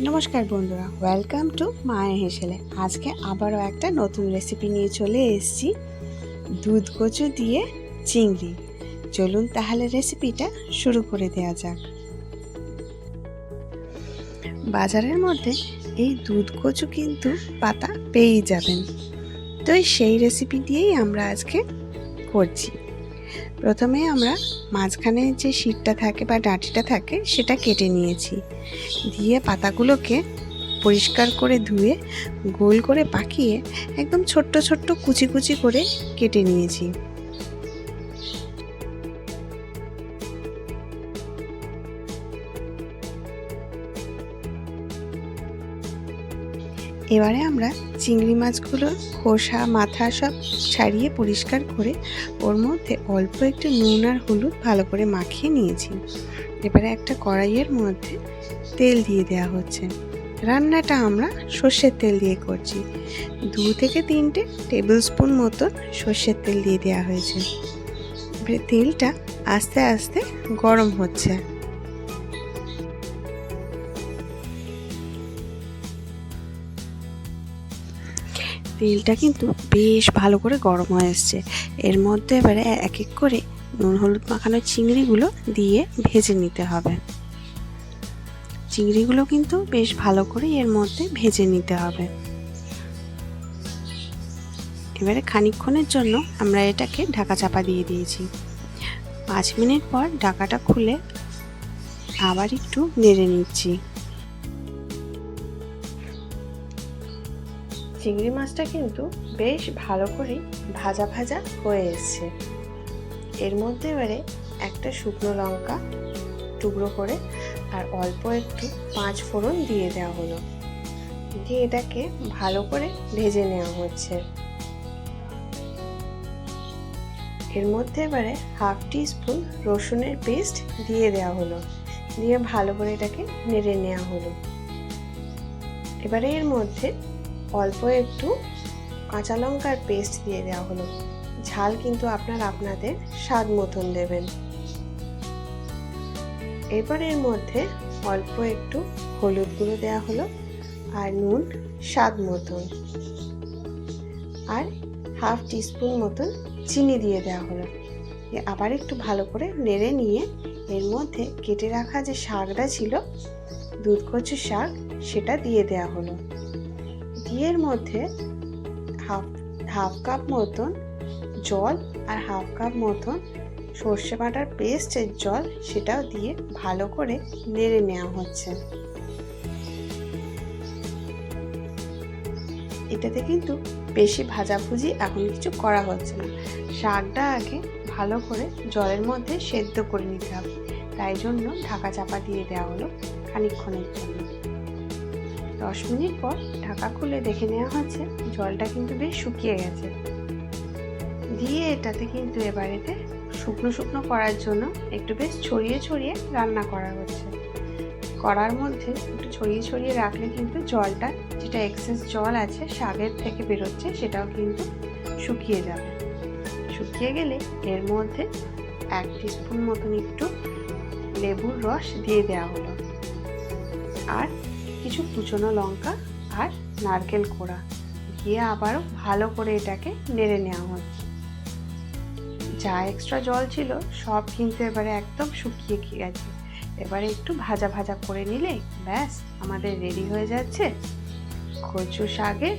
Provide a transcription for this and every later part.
নমস্কার বন্ধুরা welcome to মায়ের হেসেলে। আজকে আবারও একটা নতুন রেসিপি নিয়ে চলে এসেছি। দুধ কচু দিয়ে চিংড়ি। চলুন তাহলে রেসিপিটা শুরু করে দেওয়া যাক। বাজারের মধ্যে এই দুধ কচু কিন্তু পাতা পেয়েই যাবেন। তো সেই রেসিপি দিয়েই আমরা আজকে করছি। প্রথমে আমরা মাঝখানে যে শীতটা থাকে বা ডাঁটিটা থাকে, সেটা কেটে নিয়েছি। দিয়ে পাতাগুলোকে পরিষ্কার করে ধুয়ে, গোল করে পাকিয়ে একদম ছোট্ট ছোট্ট কুচি কুচি করে কেটে নিয়েছি। এবারে আমরা চিংড়ি মাছগুলো খোসা, মাথা সব ছাড়িয়ে পরিষ্কার করে ওর মধ্যে অল্প একটু নুন আর হলুদ ভালো করে মাখিয়ে নিয়েছি। এবারে একটা কড়াইয়ের মধ্যে তেল দিয়ে দেওয়া হচ্ছে। রান্নাটা আমরা সর্ষের তেল দিয়ে করছি। দু থেকে তিনটে টেবিল স্পুন মতো সর্ষের তেল দিয়ে দেওয়া হয়েছে। এবারে তেলটা আস্তে আস্তে গরম হচ্ছে। তেলটা কিন্তু বেশ ভালো করে গরম হয়ে এসছে। এর মধ্যে এবারে এক এক করে নুন, হলুদ মাখানো চিংড়িগুলো দিয়ে ভেজে নিতে হবে। চিংড়িগুলো কিন্তু বেশ ভালো করে এর মধ্যে ভেজে নিতে হবে। এবারে খানিকক্ষণের জন্য আমরা এটাকে ঢাকা চাপা দিয়ে দিয়েছি। পাঁচ মিনিট পর ঢাকাটা খুলে আবার একটু নেড়ে নিচ্ছি। চিংড়ি মাছটা কিন্তু বেশ ভালো করেই ভাজা ভাজা হয়ে এসছে। এর মধ্যে এবারে একটা শুকনো লঙ্কা টুকরো করে আর অল্প একটু পাঁচ ফোড়ন দিয়ে দেওয়া হলো। দিয়ে এটাকে ভালো করে ভেজে নেওয়া হচ্ছে। এর মধ্যে এবারে হাফ টি স্পুন রসুনের পেস্ট দিয়ে দেওয়া হলো। দিয়ে ভালো করে এটাকে নেড়ে নেওয়া হলো। এবারে এর মধ্যে অল্প একটু কাঁচা লঙ্কার পেস্ট দিয়ে দেওয়া হলো। ঝাল কিন্তু আপনার আপনাদের স্বাদ মতন দেবেন। এরপর এর মধ্যে অল্প একটু হলুদ গুঁড়ো দেওয়া হলো আর নুন স্বাদ মতন। আর হাফ টিস্পুন মতন চিনি দিয়ে দেওয়া হলো। আবার একটু ভালো করে নেড়ে নিয়ে এর মধ্যে কেটে রাখা যে শাকটা ছিল, দুধ কচুর শাক, সেটা দিয়ে দেওয়া হলো। ঘিয়ের মধ্যে হাফ হাফ কাপ মতন জল আর হাফ কাপ মতন সর্ষে বাটার পেস্টের জল সেটাও দিয়ে ভালো করে নেড়ে নেওয়া হচ্ছে। এটাতে কিন্তু বেশি ভাজাভুজি এখন কিছু করা হচ্ছে না। শাকটা আগে ভালো করে জলের মধ্যে সেদ্ধ করে নিতে হবে। তাই জন্য ঢাকা চাপা দিয়ে দেওয়া হলো খানিকক্ষণের জন্য। দশ মিনিট পর ঢাকা খুলে দেখে নেওয়া হচ্ছে জলটা কিন্তু বেশ শুকিয়ে গেছে। দিয়ে এটাতে কিন্তু এবারেতে শুকনো শুকনো করার জন্য একটু বেশ ছড়িয়ে ছড়িয়ে রান্না করা হচ্ছে। করার মধ্যে একটু ছড়িয়ে ছড়িয়ে রাখলে কিন্তু জলটা যেটা এক্সেস জল আছে শাকের থেকে বেরোচ্ছে, সেটাও কিন্তু শুকিয়ে যাবে। শুকিয়ে গেলে এর মধ্যে এক স্পুন মতন একটু লেবুর রস দিয়ে দেওয়া হলো। আর কিছু কুচনো লঙ্কা আর নারকেল কোড়া। দিয়ে আবারও ভালো করে এটাকে নেড়ে নেওয়া হচ্ছে যা এক্সট্রা জল ছিল, সব কিন্তু এবারে একদম শুকিয়ে গেছে। এবারে একটু ভাজা ভাজা করে নিলে ব্যাস, আমাদের রেডি হয়ে যাচ্ছে কচু শাকে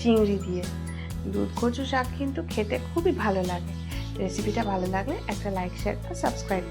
চিংড়ি দিয়ে। দুধ কচু শাক কিন্তু খেতে খুবই ভালো লাগে। রেসিপিটা ভালো লাগলে একটা লাইক শেয়ার আর সাবস্ক্রাইব